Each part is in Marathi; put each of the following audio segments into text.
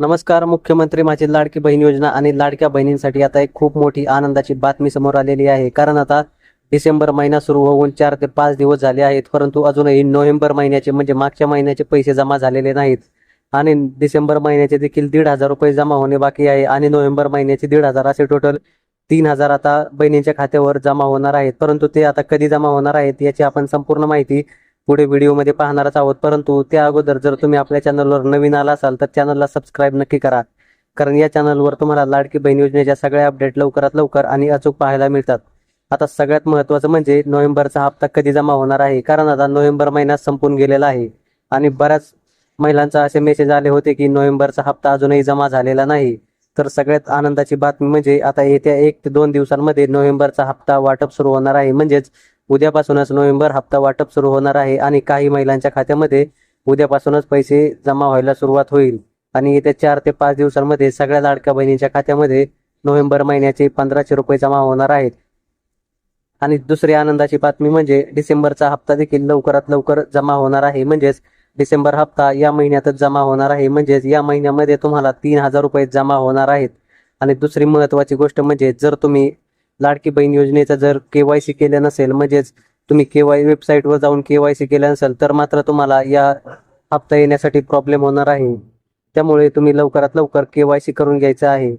नमस्कार मुख्यमंत्री माझी लाडकी बहीण योजना आणि लाडक्या बहिणींसाठी आता एक खूप मोठी आनंदाची बातमी समोर आलेली आहे. कारण आता डिसेंबर महिना सुरू होऊन चार ते पाच दिवस झाले आहेत परंतु अजूनही नोव्हेंबर महिन्याचे म्हणजे मागच्या महिन्याचे पैसे जमा झालेले नाहीत. आणि डिसेंबर महिन्याचे देखील दीड हजार रुपये जमा होणे बाकी आहे आणि नोव्हेंबर महिन्याचे दीड हजार असे टोटल तीन हजार आता बहिणींच्या खात्यावर जमा होणार आहेत. परंतु ते आता कधी जमा होणार आहेत याची आपण संपूर्ण माहिती पुढे व्हिडिओमध्ये पाहणारच आहोत. परंतु त्या अगोदर जर तुम्ही आपल्या चॅनलवर नवीन आला असाल तर चॅनलला सबस्क्राईब नक्की करा. कारण या चॅनलवर तुम्हाला लाडकी बहीण योजनेच्या सगळ्या अपडेट लवकरात लवकर आणि अचूक पाहायला मिळतात. आता सगळ्यात महत्त्वाचं म्हणजे नोव्हेंबरचा हप्ता कधी जमा होणार आहे? कारण आता नोव्हेंबर महिना संपून गेलेला आहे. आणि बऱ्याच महिलांचा असे मेसेज आले होते की नोव्हेंबरचा हप्ता अजूनही जमा झालेला नाही. तर सगळ्यात आनंदाची बातमी म्हणजे आता येत्या एक ते दोन दिवसांमध्ये नोव्हेंबरचा हप्ता वाटप सुरू होणार आहे. म्हणजेच उद्यापासूनच नोव्हेंबर हप्ता वाटप सुरू होणार आहे आणि काही महिलांच्या खात्यामध्ये उद्यापासूनच पैसे जमा व्हायला सुरुवात होईल. आणि येत्या चार ते पाच दिवसांमध्ये सगळ्या लाडक्या बहिणींच्या खात्यामध्ये नोव्हेंबर महिन्याचे पंधराशे रुपये जमा होणार आहेत. आणि दुसरी आनंदाची बातमी म्हणजे डिसेंबरचा हप्ता देखील लवकरात लवकर जमा होणार आहे. म्हणजेच डिसेंबर हप्ता या महिन्यातच जमा होणार आहे. म्हणजेच या महिन्यामध्ये तुम्हाला तीन हजार रुपये जमा होणार आहेत. आणि दुसरी महत्त्वाची गोष्ट म्हणजे जर तुम्ही लाडकी बहीण योजनेचा जर केवायसी वाय केलं नसेल म्हणजेच तुम्ही केवाय वेबसाईटवर जाऊन केवायसी वाय केलं नसेल तर मात्र तुम्हाला या हप्ता येण्यासाठी प्रॉब्लेम होणार आहे. त्यामुळे तुम्ही लवकरात लवकर केवायसी करून घ्यायचं आहे.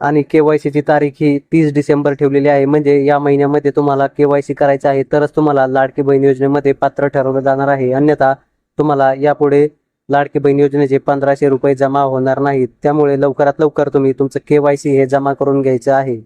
आणि केवायसी ची तारीख ही तीस डिसेंबर ठेवलेली आहे. म्हणजे या महिन्यामध्ये तुम्हाला केवायसी करायचं आहे तरच तुम्हाला लाडकी बहीण योजनेमध्ये पात्र ठरवलं जाणार आहे. अन्यथा तुम्हाला यापुढे लाडकी बहीण योजनेचे पंधराशे रुपये जमा होणार नाहीत. त्यामुळे लवकरात लवकर तुम्ही तुमचं केवायसी हे जमा करून घ्यायचं आहे.